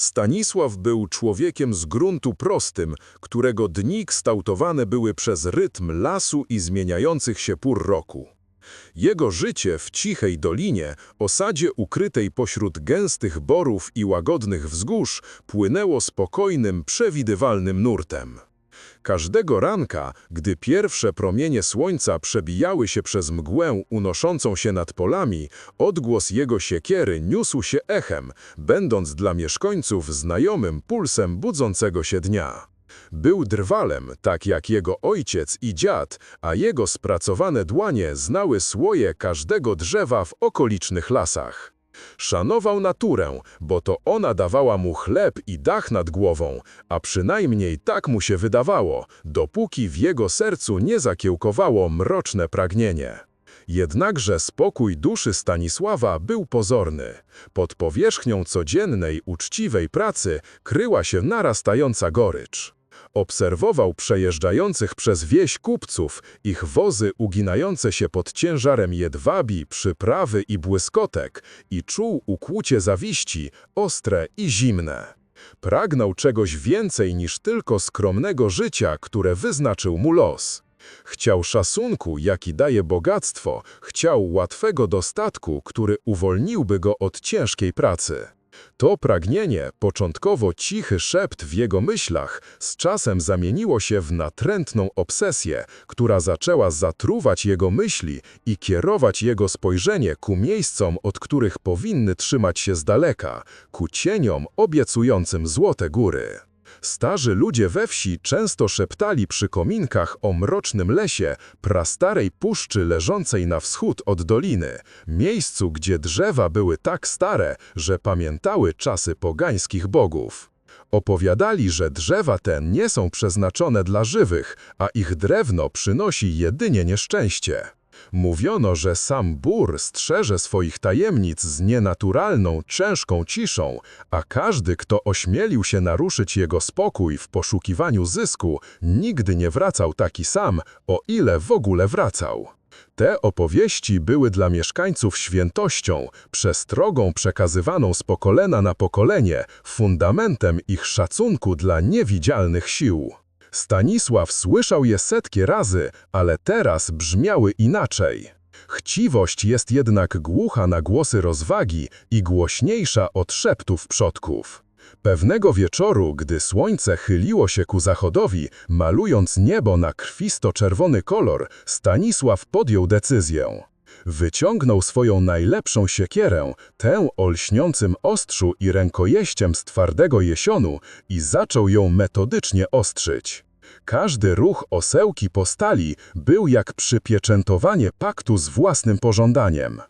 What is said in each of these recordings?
Stanisław był człowiekiem z gruntu prostym, którego dni kształtowane były przez rytm lasu i zmieniających się pór roku. Jego życie w cichej dolinie, osadzie ukrytej pośród gęstych borów i łagodnych wzgórz, płynęło spokojnym, przewidywalnym nurtem. Każdego ranka, gdy pierwsze promienie słońca przebijały się przez mgłę unoszącą się nad polami, odgłos jego siekiery niósł się echem, będąc dla mieszkańców znajomym pulsem budzącego się dnia. Był drwalem, tak jak jego ojciec i dziad, a jego spracowane dłonie znały słoje każdego drzewa w okolicznych lasach. Szanował naturę, bo to ona dawała mu chleb i dach nad głową, a przynajmniej tak mu się wydawało, dopóki w jego sercu nie zakiełkowało mroczne pragnienie. Jednakże spokój duszy Stanisława był pozorny. Pod powierzchnią codziennej, uczciwej pracy kryła się narastająca gorycz. Obserwował przejeżdżających przez wieś kupców, ich wozy uginające się pod ciężarem jedwabi, przyprawy i błyskotek i czuł ukłucie zawiści, ostre i zimne. Pragnął czegoś więcej niż tylko skromnego życia, które wyznaczył mu los. Chciał szacunku, jaki daje bogactwo, chciał łatwego dostatku, który uwolniłby go od ciężkiej pracy. To pragnienie, początkowo cichy szept w jego myślach, z czasem zamieniło się w natrętną obsesję, która zaczęła zatruwać jego myśli i kierować jego spojrzenie ku miejscom, od których powinny trzymać się z daleka, ku cieniom obiecującym złote góry. Starzy ludzie we wsi często szeptali przy kominkach o mrocznym lesie, prastarej puszczy leżącej na wschód od doliny, miejscu, gdzie drzewa były tak stare, że pamiętały czasy pogańskich bogów. Opowiadali, że drzewa te nie są przeznaczone dla żywych, a ich drewno przynosi jedynie nieszczęście. Mówiono, że sam bór strzeże swoich tajemnic z nienaturalną, ciężką ciszą, a każdy, kto ośmielił się naruszyć jego spokój w poszukiwaniu zysku, nigdy nie wracał taki sam, o ile w ogóle wracał. Te opowieści były dla mieszkańców świętością, przestrogą przekazywaną z pokolenia na pokolenie, fundamentem ich szacunku dla niewidzialnych sił. Stanisław słyszał je setki razy, ale teraz brzmiały inaczej. Chciwość jest jednak głucha na głosy rozwagi i głośniejsza od szeptów przodków. Pewnego wieczoru, gdy słońce chyliło się ku zachodowi, malując niebo na krwisto-czerwony kolor, Stanisław podjął decyzję. Wyciągnął swoją najlepszą siekierę, tę o lśniącym ostrzu i rękojeściem z twardego jesionu i zaczął ją metodycznie ostrzyć. Każdy ruch osełki po stali był jak przypieczętowanie paktu z własnym pożądaniem.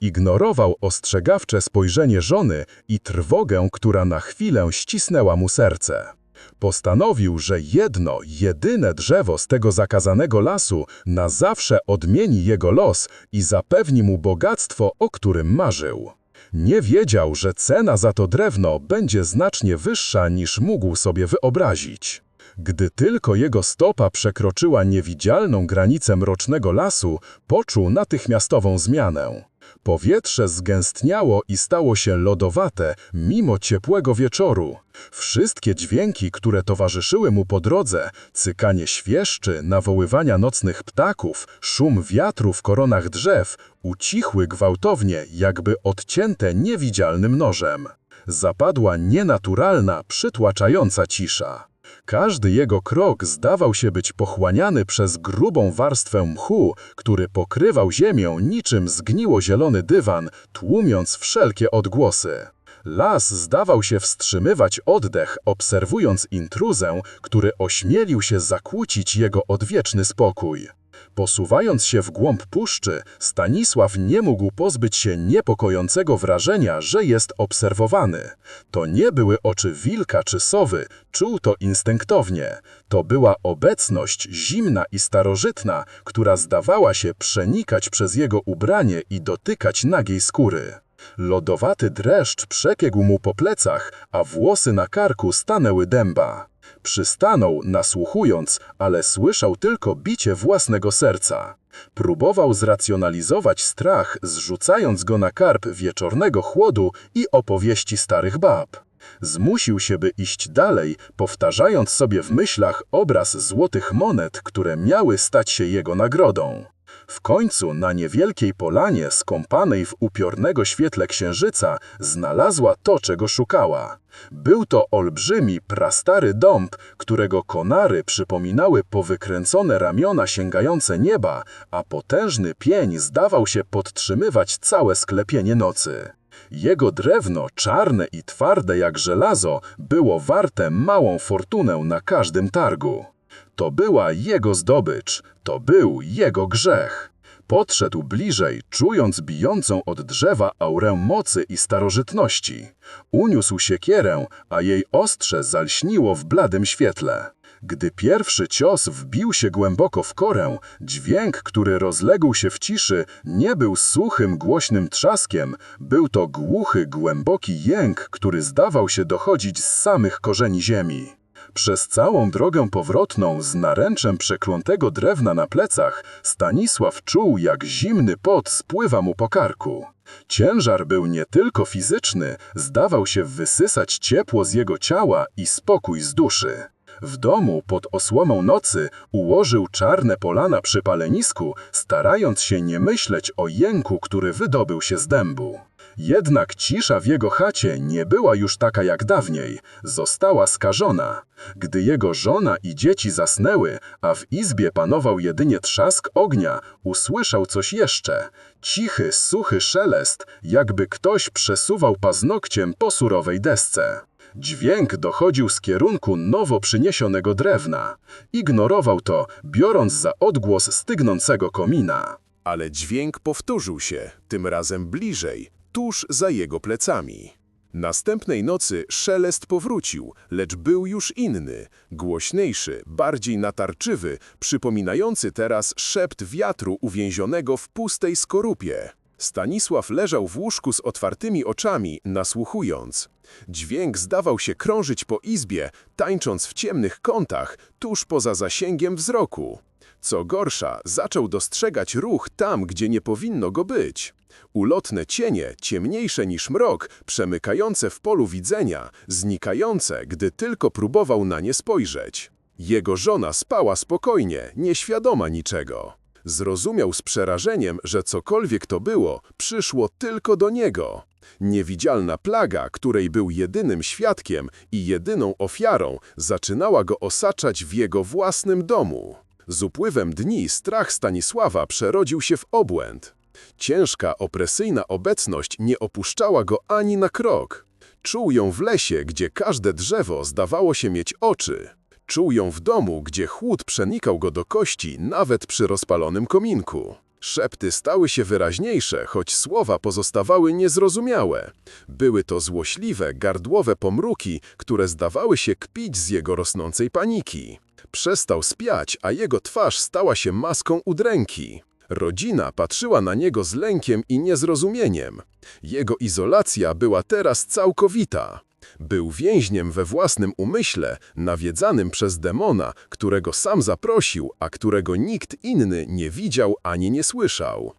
Ignorował ostrzegawcze spojrzenie żony i trwogę, która na chwilę ścisnęła mu serce. Postanowił, że jedno, jedyne drzewo z tego zakazanego lasu na zawsze odmieni jego los i zapewni mu bogactwo, o którym marzył. Nie wiedział, że cena za to drewno będzie znacznie wyższa niż mógł sobie wyobrazić. Gdy tylko jego stopa przekroczyła niewidzialną granicę mrocznego lasu, poczuł natychmiastową zmianę. Powietrze zgęstniało i stało się lodowate, mimo ciepłego wieczoru. Wszystkie dźwięki, które towarzyszyły mu po drodze, cykanie świeszczy, nawoływania nocnych ptaków, szum wiatru w koronach drzew, ucichły gwałtownie, jakby odcięte niewidzialnym nożem. Zapadła nienaturalna, przytłaczająca cisza. Każdy jego krok zdawał się być pochłaniany przez grubą warstwę mchu, który pokrywał ziemię niczym zgniło-zielony dywan, tłumiąc wszelkie odgłosy. Las zdawał się wstrzymywać oddech, obserwując intruzę, który ośmielił się zakłócić jego odwieczny spokój. Posuwając się w głąb puszczy, Stanisław nie mógł pozbyć się niepokojącego wrażenia, że jest obserwowany. To nie były oczy wilka czy sowy, czuł to instynktownie. To była obecność zimna i starożytna, która zdawała się przenikać przez jego ubranie i dotykać nagiej skóry. Lodowaty dreszcz przekiegł mu po plecach, a włosy na karku stanęły dęba. Przystanął, nasłuchując, ale słyszał tylko bicie własnego serca. Próbował zracjonalizować strach, zrzucając go na karp wieczornego chłodu i opowieści starych bab. Zmusił się, by iść dalej, powtarzając sobie w myślach obraz złotych monet, które miały stać się jego nagrodą. W końcu na niewielkiej polanie, skąpanej w upiornego świetle księżyca, znalazła to, czego szukała. Był to olbrzymi, prastary dąb, którego konary przypominały powykręcone ramiona sięgające nieba, a potężny pień zdawał się podtrzymywać całe sklepienie nocy. Jego drewno, czarne i twarde jak żelazo, było warte małą fortunę na każdym targu. To była jego zdobycz, to był jego grzech. Podszedł bliżej, czując bijącą od drzewa aurę mocy i starożytności. Uniósł siekierę, a jej ostrze zalśniło w bladym świetle. Gdy pierwszy cios wbił się głęboko w korę, dźwięk, który rozległ się w ciszy, nie był suchym, głośnym trzaskiem, był to głuchy, głęboki jęk, który zdawał się dochodzić z samych korzeni ziemi. Przez całą drogę powrotną z naręczem przeklątego drewna na plecach Stanisław czuł, jak zimny pot spływa mu po karku. Ciężar był nie tylko fizyczny, zdawał się wysysać ciepło z jego ciała i spokój z duszy. W domu pod osłomą nocy ułożył czarne polana przy palenisku, starając się nie myśleć o jęku, który wydobył się z dębu. Jednak cisza w jego chacie nie była już taka jak dawniej, została skażona. Gdy jego żona i dzieci zasnęły, a w izbie panował jedynie trzask ognia, usłyszał coś jeszcze. Cichy, suchy szelest, jakby ktoś przesuwał paznokciem po surowej desce. Dźwięk dochodził z kierunku nowo przyniesionego drewna. Ignorował to, biorąc za odgłos stygnącego komina. Ale dźwięk powtórzył się, tym razem bliżej, tuż za jego plecami. Następnej nocy szelest powrócił, lecz był już inny, głośniejszy, bardziej natarczywy, przypominający teraz szept wiatru uwięzionego w pustej skorupie. Stanisław leżał w łóżku z otwartymi oczami, nasłuchując. Dźwięk zdawał się krążyć po izbie, tańcząc w ciemnych kątach, tuż poza zasięgiem wzroku. Co gorsza, zaczął dostrzegać ruch tam, gdzie nie powinno go być. Ulotne cienie, ciemniejsze niż mrok, przemykające w polu widzenia, znikające, gdy tylko próbował na nie spojrzeć. Jego żona spała spokojnie, nieświadoma niczego. Zrozumiał z przerażeniem, że cokolwiek to było, przyszło tylko do niego. Niewidzialna plaga, której był jedynym świadkiem i jedyną ofiarą, zaczynała go osaczać w jego własnym domu. Z upływem dni strach Stanisława przerodził się w obłęd. Ciężka, opresyjna obecność nie opuszczała go ani na krok. Czuł ją w lesie, gdzie każde drzewo zdawało się mieć oczy. Czuł ją w domu, gdzie chłód przenikał go do kości, nawet przy rozpalonym kominku. Szepty stały się wyraźniejsze, choć słowa pozostawały niezrozumiałe. Były to złośliwe, gardłowe pomruki, które zdawały się kpić z jego rosnącej paniki. Przestał spiać, a jego twarz stała się maską udręki. Rodzina patrzyła na niego z lękiem i niezrozumieniem. Jego izolacja była teraz całkowita. Był więźniem we własnym umyśle, nawiedzanym przez demona, którego sam zaprosił, a którego nikt inny nie widział ani nie słyszał.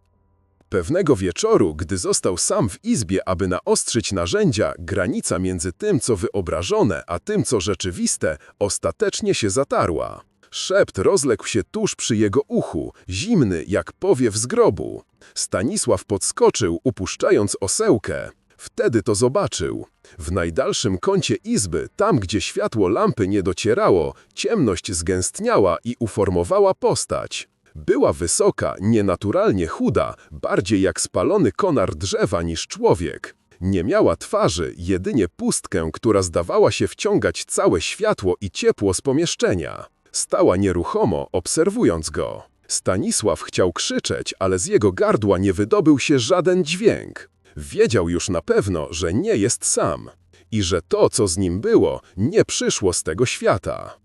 Pewnego wieczoru, gdy został sam w izbie, aby naostrzyć narzędzia, granica między tym, co wyobrażone, a tym, co rzeczywiste, ostatecznie się zatarła. Szept rozległ się tuż przy jego uchu, zimny jak powiew z grobu. Stanisław podskoczył, upuszczając osełkę. Wtedy to zobaczył. W najdalszym kącie izby, tam gdzie światło lampy nie docierało, ciemność zgęstniała i uformowała postać. Była wysoka, nienaturalnie chuda, bardziej jak spalony konar drzewa niż człowiek. Nie miała twarzy, jedynie pustkę, która zdawała się wciągać całe światło i ciepło z pomieszczenia. Stała nieruchomo, obserwując go. Stanisław chciał krzyczeć, ale z jego gardła nie wydobył się żaden dźwięk. Wiedział już na pewno, że nie jest sam i że to, co z nim było, nie przyszło z tego świata.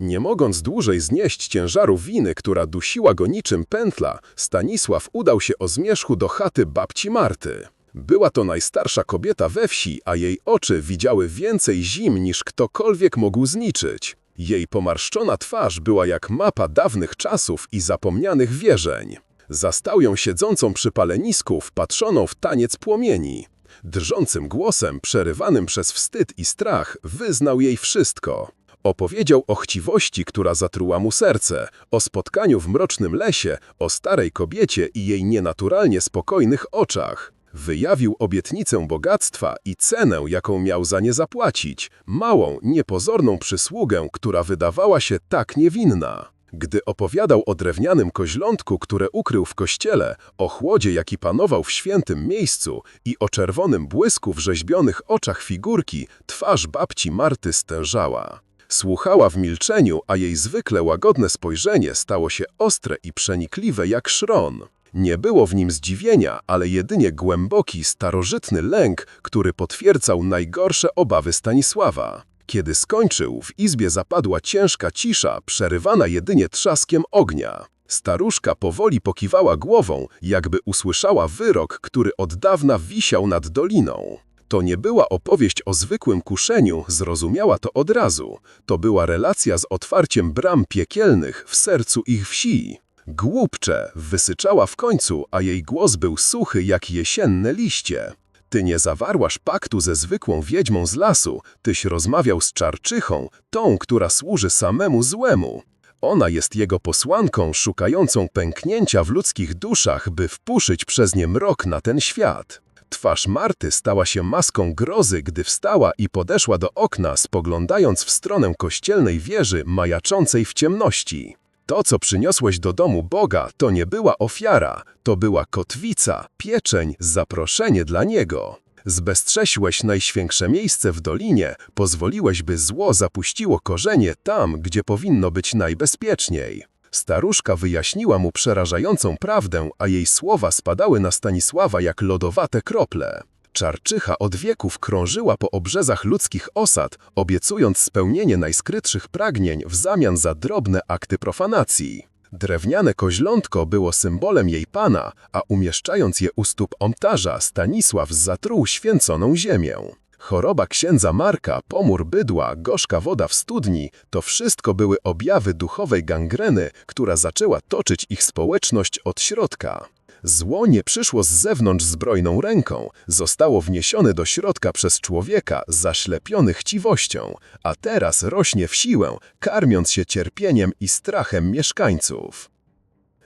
Nie mogąc dłużej znieść ciężaru winy, która dusiła go niczym pętla, Stanisław udał się o zmierzchu do chaty babci Marty. Była to najstarsza kobieta we wsi, a jej oczy widziały więcej zim niż ktokolwiek mógł zniczyć. Jej pomarszczona twarz była jak mapa dawnych czasów i zapomnianych wierzeń. Zastał ją siedzącą przy palenisku, wpatrzoną w taniec płomieni. Drżącym głosem, przerywanym przez wstyd i strach, wyznał jej wszystko. Opowiedział o chciwości, która zatruła mu serce, o spotkaniu w mrocznym lesie, o starej kobiecie i jej nienaturalnie spokojnych oczach. Wyjawił obietnicę bogactwa i cenę, jaką miał za nie zapłacić, małą, niepozorną przysługę, która wydawała się tak niewinna. Gdy opowiadał o drewnianym koźlątku, które ukrył w kościele, o chłodzie, jaki panował w świętym miejscu i o czerwonym błysku w rzeźbionych oczach figurki, twarz babci Marty stężała. Słuchała w milczeniu, a jej zwykle łagodne spojrzenie stało się ostre i przenikliwe jak szron. Nie było w nim zdziwienia, ale jedynie głęboki, starożytny lęk, który potwierdzał najgorsze obawy Stanisława. Kiedy skończył, w izbie zapadła ciężka cisza, przerywana jedynie trzaskiem ognia. Staruszka powoli pokiwała głową, jakby usłyszała wyrok, który od dawna wisiał nad doliną. To nie była opowieść o zwykłym kuszeniu, zrozumiała to od razu. To była relacja z otwarciem bram piekielnych w sercu ich wsi. Głupcze, wysyczała w końcu, a jej głos był suchy jak jesienne liście. Ty nie zawarłaś paktu ze zwykłą wiedźmą z lasu, tyś rozmawiał z czarczychą, tą, która służy samemu złemu. Ona jest jego posłanką, szukającą pęknięcia w ludzkich duszach, by wpuszyć przez nie mrok na ten świat. Twarz Marty stała się maską grozy, gdy wstała i podeszła do okna, spoglądając w stronę kościelnej wieży majaczącej w ciemności. To, co przyniosłeś do domu Boga, to nie była ofiara, to była kotwica, pieczeń, zaproszenie dla Niego. Zbeztrzesiłeś najświętsze miejsce w dolinie, pozwoliłeś, by zło zapuściło korzenie tam, gdzie powinno być najbezpieczniej. Staruszka wyjaśniła mu przerażającą prawdę, a jej słowa spadały na Stanisława jak lodowate krople. Czarczycha od wieków krążyła po obrzezach ludzkich osad, obiecując spełnienie najskrytszych pragnień w zamian za drobne akty profanacji. Drewniane koźlątko było symbolem jej pana, a umieszczając je u stóp ołtarza, Stanisław zatruł święconą ziemię. Choroba księdza Marka, pomór bydła, gorzka woda w studni to wszystko były objawy duchowej gangreny, która zaczęła toczyć ich społeczność od środka. Zło nie przyszło z zewnątrz zbrojną ręką, zostało wniesione do środka przez człowieka zaślepiony chciwością, a teraz rośnie w siłę, karmiąc się cierpieniem i strachem mieszkańców.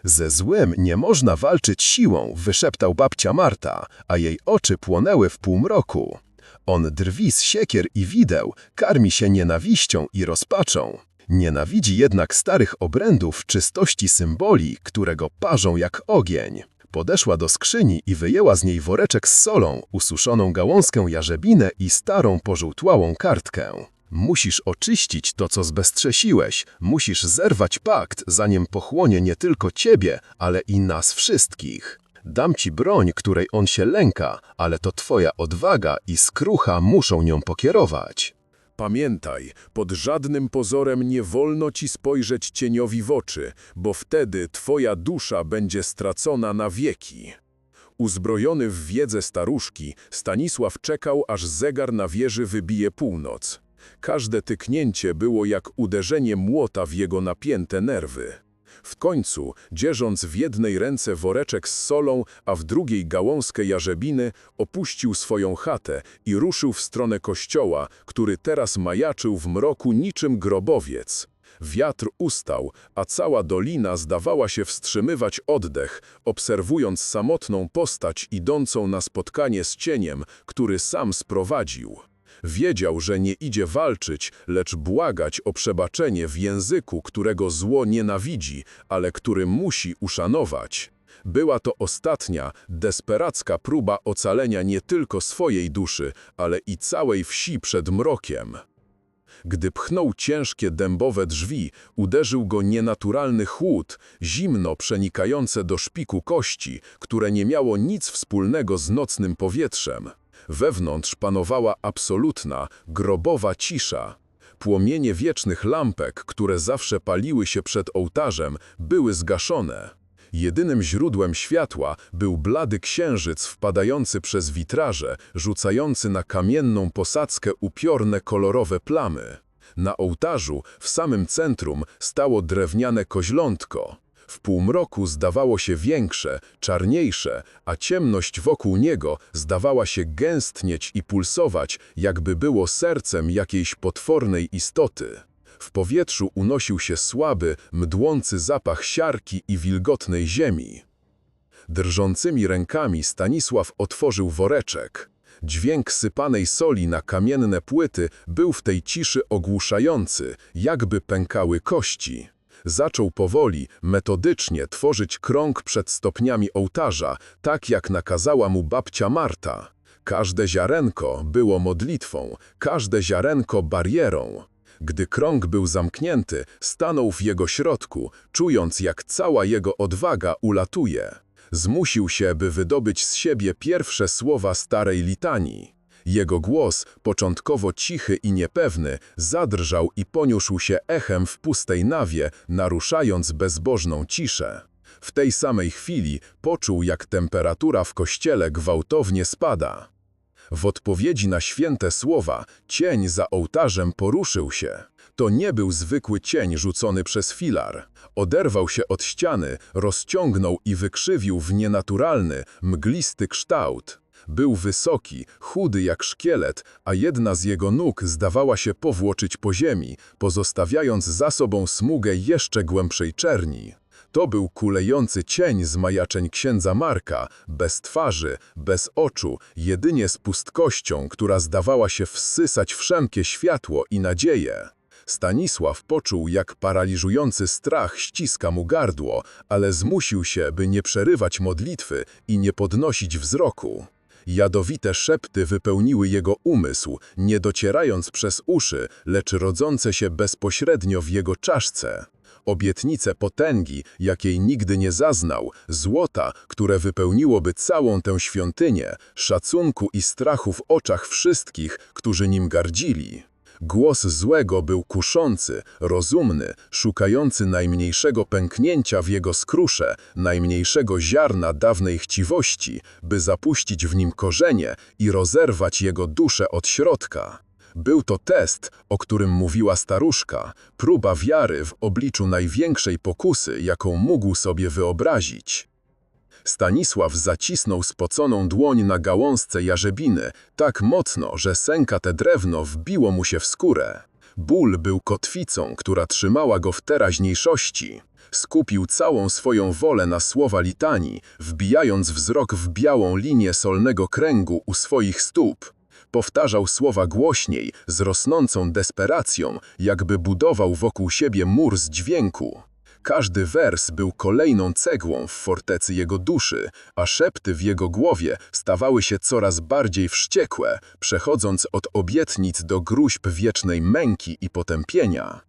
Ze złem nie można walczyć siłą, wyszeptał babcia Marta, a jej oczy płonęły w półmroku. On drwi z siekier i wideł, karmi się nienawiścią i rozpaczą. Nienawidzi jednak starych obrędów czystości symboli, które go parzą jak ogień. Podeszła do skrzyni i wyjęła z niej woreczek z solą, ususzoną gałązkę jarzebinę i starą pożółtłałą kartkę. Musisz oczyścić to, co zbeztrzesiłeś. Musisz zerwać pakt, zanim pochłonie nie tylko ciebie, ale i nas wszystkich. Dam ci broń, której on się lęka, ale to twoja odwaga i skrucha muszą nią pokierować. Pamiętaj, pod żadnym pozorem nie wolno ci spojrzeć cieniowi w oczy, bo wtedy twoja dusza będzie stracona na wieki. Uzbrojony w wiedzę staruszki, Stanisław czekał, aż zegar na wieży wybije północ. Każde tyknięcie było jak uderzenie młota w jego napięte nerwy. W końcu, dzierząc w jednej ręce woreczek z solą, a w drugiej gałązkę jarzebiny, opuścił swoją chatę i ruszył w stronę kościoła, który teraz majaczył w mroku niczym grobowiec. Wiatr ustał, a cała dolina zdawała się wstrzymywać oddech, obserwując samotną postać idącą na spotkanie z cieniem, który sam sprowadził. Wiedział, że nie idzie walczyć, lecz błagać o przebaczenie w języku, którego zło nienawidzi, ale który musi uszanować. Była to ostatnia, desperacka próba ocalenia nie tylko swojej duszy, ale i całej wsi przed mrokiem. Gdy pchnął ciężkie dębowe drzwi, uderzył go nienaturalny chłód, zimno przenikające do szpiku kości, które nie miało nic wspólnego z nocnym powietrzem. Wewnątrz panowała absolutna, grobowa cisza. Płomienie wiecznych lampek, które zawsze paliły się przed ołtarzem, były zgaszone. Jedynym źródłem światła był blady księżyc wpadający przez witraże, rzucający na kamienną posadzkę upiorne kolorowe plamy. Na ołtarzu, w samym centrum, stało drewniane koźlątko. W półmroku zdawało się większe, czarniejsze, a ciemność wokół niego zdawała się gęstnieć i pulsować, jakby było sercem jakiejś potwornej istoty. W powietrzu unosił się słaby, mdłący zapach siarki i wilgotnej ziemi. Drżącymi rękami Stanisław otworzył woreczek. Dźwięk sypanej soli na kamienne płyty był w tej ciszy ogłuszający, jakby pękały kości. Zaczął powoli, metodycznie tworzyć krąg przed stopniami ołtarza, tak jak nakazała mu babcia Marta. Każde ziarenko było modlitwą, każde ziarenko barierą. Gdy krąg był zamknięty, stanął w jego środku, czując jak cała jego odwaga ulatuje. Zmusił się, by wydobyć z siebie pierwsze słowa starej litanii. Jego głos, początkowo cichy i niepewny, zadrżał i poniósł się echem w pustej nawie, naruszając bezbożną ciszę. W tej samej chwili poczuł, jak temperatura w kościele gwałtownie spada. W odpowiedzi na święte słowa cień za ołtarzem poruszył się. To nie był zwykły cień rzucony przez filar. Oderwał się od ściany, rozciągnął i wykrzywił w nienaturalny, mglisty kształt. Był wysoki, chudy jak szkielet, a jedna z jego nóg zdawała się powłoczyć po ziemi, pozostawiając za sobą smugę jeszcze głębszej czerni. To był kulejący cień z majaczeń księdza Marka, bez twarzy, bez oczu, jedynie z pustkością, która zdawała się wsysać wszelkie światło i nadzieję. Stanisław poczuł, jak paraliżujący strach ściska mu gardło, ale zmusił się, by nie przerywać modlitwy i nie podnosić wzroku. Jadowite szepty wypełniły jego umysł, nie docierając przez uszy, lecz rodzące się bezpośrednio w jego czaszce. Obietnice potęgi, jakiej nigdy nie zaznał, złota, które wypełniłoby całą tę świątynię, szacunku i strachu w oczach wszystkich, którzy nim gardzili. Głos złego był kuszący, rozumny, szukający najmniejszego pęknięcia w jego skrusze, najmniejszego ziarna dawnej chciwości, by zapuścić w nim korzenie i rozerwać jego duszę od środka. Był to test, o którym mówiła staruszka, próba wiary w obliczu największej pokusy, jaką mógł sobie wyobrazić. Stanisław zacisnął spoconą dłoń na gałązce jarzebiny, tak mocno, że sękate drewno wbiło mu się w skórę. Ból był kotwicą, która trzymała go w teraźniejszości. Skupił całą swoją wolę na słowa litanii, wbijając wzrok w białą linię solnego kręgu u swoich stóp. Powtarzał słowa głośniej, z rosnącą desperacją, jakby budował wokół siebie mur z dźwięku. Każdy wers był kolejną cegłą w fortecy jego duszy, a szepty w jego głowie stawały się coraz bardziej wściekłe, przechodząc od obietnic do gruźb wiecznej męki i potępienia.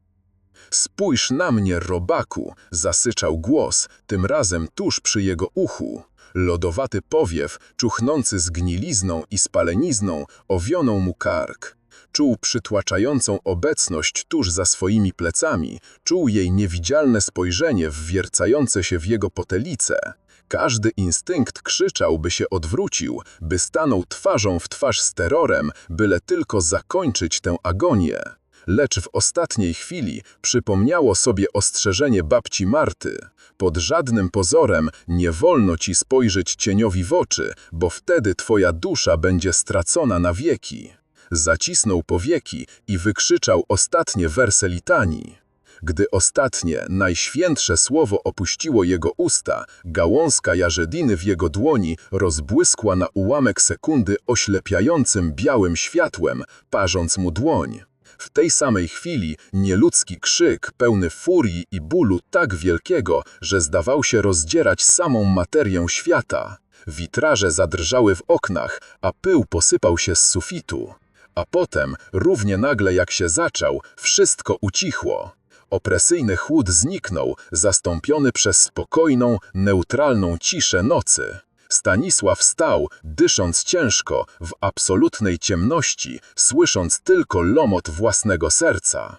Spójrz na mnie, robaku, zasyczał głos, tym razem tuż przy jego uchu. Lodowaty powiew, czuchnący zgnilizną i spalenizną, owionął mu kark. Czuł przytłaczającą obecność tuż za swoimi plecami, czuł jej niewidzialne spojrzenie wwiercające się w jego potelice. Każdy instynkt krzyczał, by się odwrócił, by stanął twarzą w twarz z terrorem, byle tylko zakończyć tę agonię. Lecz w ostatniej chwili przypomniało sobie ostrzeżenie babci Marty. Pod żadnym pozorem nie wolno ci spojrzeć cieniowi w oczy, bo wtedy twoja dusza będzie stracona na wieki. Zacisnął powieki i wykrzyczał ostatnie werse litanii. Gdy ostatnie, najświętsze słowo opuściło jego usta, gałązka jarzediny w jego dłoni rozbłyskła na ułamek sekundy oślepiającym białym światłem, parząc mu dłoń. W tej samej chwili nieludzki krzyk, pełny furii i bólu tak wielkiego, że zdawał się rozdzierać samą materię świata. Witraże zadrżały w oknach, a pył posypał się z sufitu. A potem, równie nagle jak się zaczął, wszystko ucichło. Opresyjny chłód zniknął, zastąpiony przez spokojną, neutralną ciszę nocy. Stanisław stał, dysząc ciężko, w absolutnej ciemności, słysząc tylko lomot własnego serca.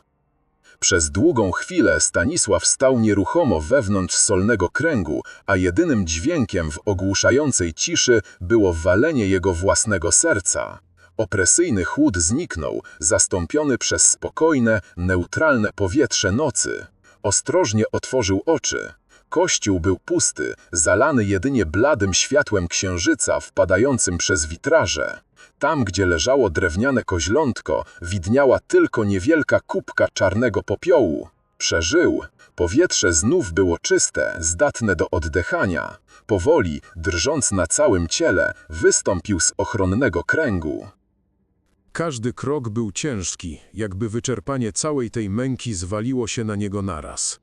Przez długą chwilę Stanisław stał nieruchomo wewnątrz solnego kręgu, a jedynym dźwiękiem w ogłuszającej ciszy było walenie jego własnego serca. Opresyjny chłód zniknął, zastąpiony przez spokojne, neutralne powietrze nocy. Ostrożnie otworzył oczy. Kościół był pusty, zalany jedynie bladym światłem księżyca wpadającym przez witraże. Tam, gdzie leżało drewniane koźlątko, widniała tylko niewielka kubka czarnego popiołu. Przeżył. Powietrze znów było czyste, zdatne do oddychania. Powoli, drżąc na całym ciele, wystąpił z ochronnego kręgu. Każdy krok był ciężki, jakby wyczerpanie całej tej męki zwaliło się na niego naraz.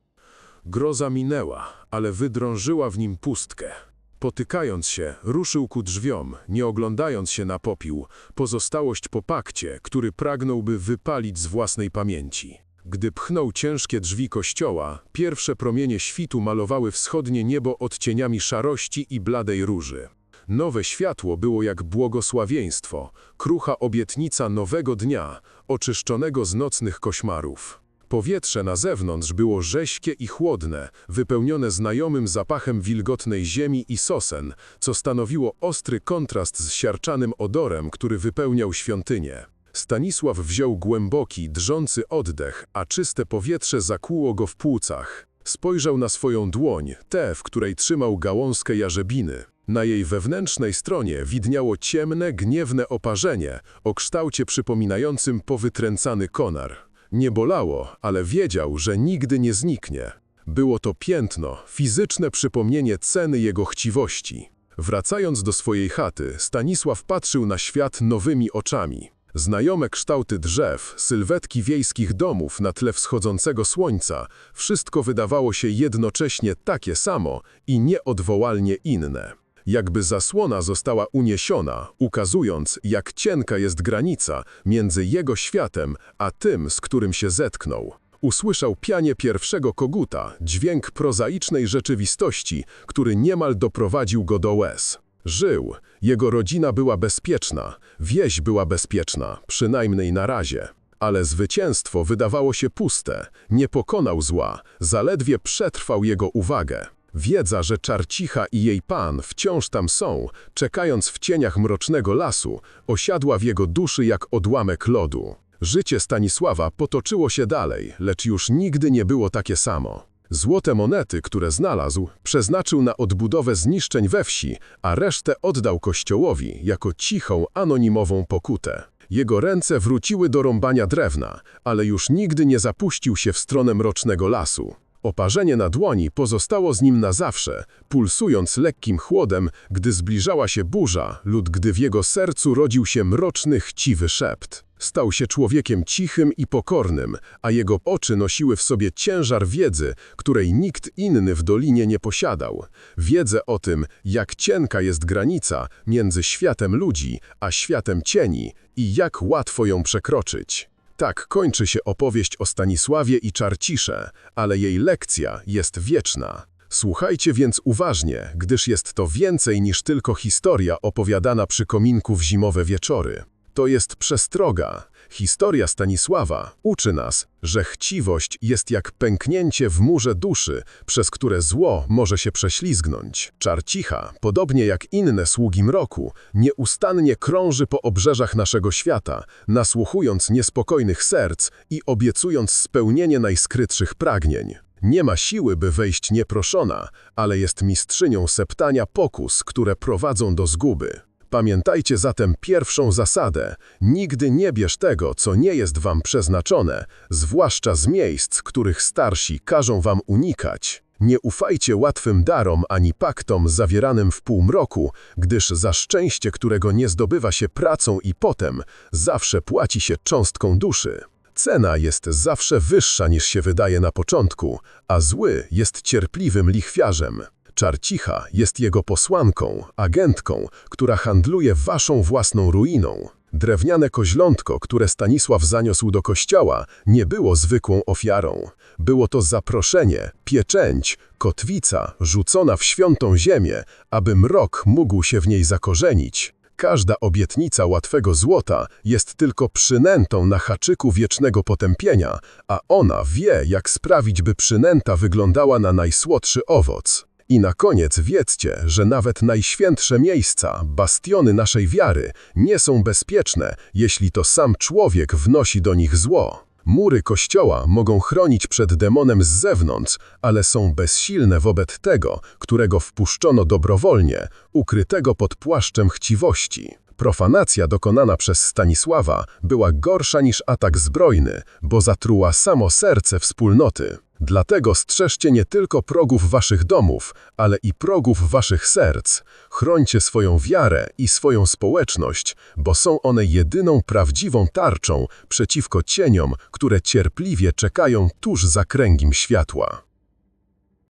Groza minęła, ale wydrążyła w nim pustkę. Potykając się, ruszył ku drzwiom, nie oglądając się na popiół, pozostałość po pakcie, który pragnąłby wypalić z własnej pamięci. Gdy pchnął ciężkie drzwi kościoła, pierwsze promienie świtu malowały wschodnie niebo odcieniami szarości i bladej róży. Nowe światło było jak błogosławieństwo, krucha obietnica nowego dnia, oczyszczonego z nocnych koszmarów. Powietrze na zewnątrz było rześkie i chłodne, wypełnione znajomym zapachem wilgotnej ziemi i sosen, co stanowiło ostry kontrast z siarczanym odorem, który wypełniał świątynię. Stanisław wziął głęboki, drżący oddech, a czyste powietrze zakłuło go w płucach. Spojrzał na swoją dłoń, tę, w której trzymał gałązkę jarzebiny. Na jej wewnętrznej stronie widniało ciemne, gniewne oparzenie o kształcie przypominającym powytręcany konar. Nie bolało, ale wiedział, że nigdy nie zniknie. Było to piętno, fizyczne przypomnienie ceny jego chciwości. Wracając do swojej chaty, Stanisław patrzył na świat nowymi oczami. Znajome kształty drzew, sylwetki wiejskich domów na tle wschodzącego słońca, wszystko wydawało się jednocześnie takie samo i nieodwołalnie inne. Jakby zasłona została uniesiona, ukazując, jak cienka jest granica między jego światem a tym, z którym się zetknął. Usłyszał pianie pierwszego koguta, dźwięk prozaicznej rzeczywistości, który niemal doprowadził go do łez. Żył, jego rodzina była bezpieczna, wieś była bezpieczna, przynajmniej na razie. Ale zwycięstwo wydawało się puste, nie pokonał zła, zaledwie przetrwał jego uwagę. Wiedza, że Czarcicha i jej pan wciąż tam są, czekając w cieniach mrocznego lasu, osiadła w jego duszy jak odłamek lodu. Życie Stanisława potoczyło się dalej, lecz już nigdy nie było takie samo. Złote monety, które znalazł, przeznaczył na odbudowę zniszczeń we wsi, a resztę oddał kościołowi jako cichą, anonimową pokutę. Jego ręce wróciły do rąbania drewna, ale już nigdy nie zapuścił się w stronę mrocznego lasu. Oparzenie na dłoni pozostało z nim na zawsze, pulsując lekkim chłodem, gdy zbliżała się burza lub gdy w jego sercu rodził się mroczny, chciwy szept. Stał się człowiekiem cichym i pokornym, a jego oczy nosiły w sobie ciężar wiedzy, której nikt inny w dolinie nie posiadał. Wiedzę o tym, jak cienka jest granica między światem ludzi a światem cieni i jak łatwo ją przekroczyć. Tak kończy się opowieść o Stanisławie i Czarcisze, ale jej lekcja jest wieczna. Słuchajcie więc uważnie, gdyż jest to więcej niż tylko historia opowiadana przy kominku w zimowe wieczory. To jest przestroga. Historia Stanisława uczy nas, że chciwość jest jak pęknięcie w murze duszy, przez które zło może się prześlizgnąć. Czarcicha, podobnie jak inne sługi mroku, nieustannie krąży po obrzeżach naszego świata, nasłuchując niespokojnych serc i obiecując spełnienie najskrytszych pragnień. Nie ma siły, by wejść nieproszona, ale jest mistrzynią septania pokus, które prowadzą do zguby. Pamiętajcie zatem pierwszą zasadę: nigdy nie bierz tego, co nie jest wam przeznaczone, zwłaszcza z miejsc, których starsi każą wam unikać. Nie ufajcie łatwym darom ani paktom zawieranym w półmroku, gdyż za szczęście, którego nie zdobywa się pracą i potem, zawsze płaci się cząstką duszy. Cena jest zawsze wyższa niż się wydaje na początku, a zły jest cierpliwym lichwiarzem. Czarcicha jest jego posłanką, agentką, która handluje waszą własną ruiną. Drewniane koźlątko, które Stanisław zaniosł do kościoła, nie było zwykłą ofiarą. Było to zaproszenie, pieczęć, kotwica rzucona w świętą ziemię, aby mrok mógł się w niej zakorzenić. Każda obietnica łatwego złota jest tylko przynętą na haczyku wiecznego potępienia, a ona wie, jak sprawić, by przynęta wyglądała na najsłodszy owoc. I na koniec wiedzcie, że nawet najświętsze miejsca, bastiony naszej wiary, nie są bezpieczne, jeśli to sam człowiek wnosi do nich zło. Mury kościoła mogą chronić przed demonem z zewnątrz, ale są bezsilne wobec tego, którego wpuszczono dobrowolnie, ukrytego pod płaszczem chciwości. Profanacja dokonana przez Stanisława była gorsza niż atak zbrojny, bo zatruła samo serce wspólnoty. Dlatego strzeżcie nie tylko progów waszych domów, ale i progów waszych serc. Chrońcie swoją wiarę i swoją społeczność, bo są one jedyną prawdziwą tarczą przeciwko cieniom, które cierpliwie czekają tuż za kręgiem światła.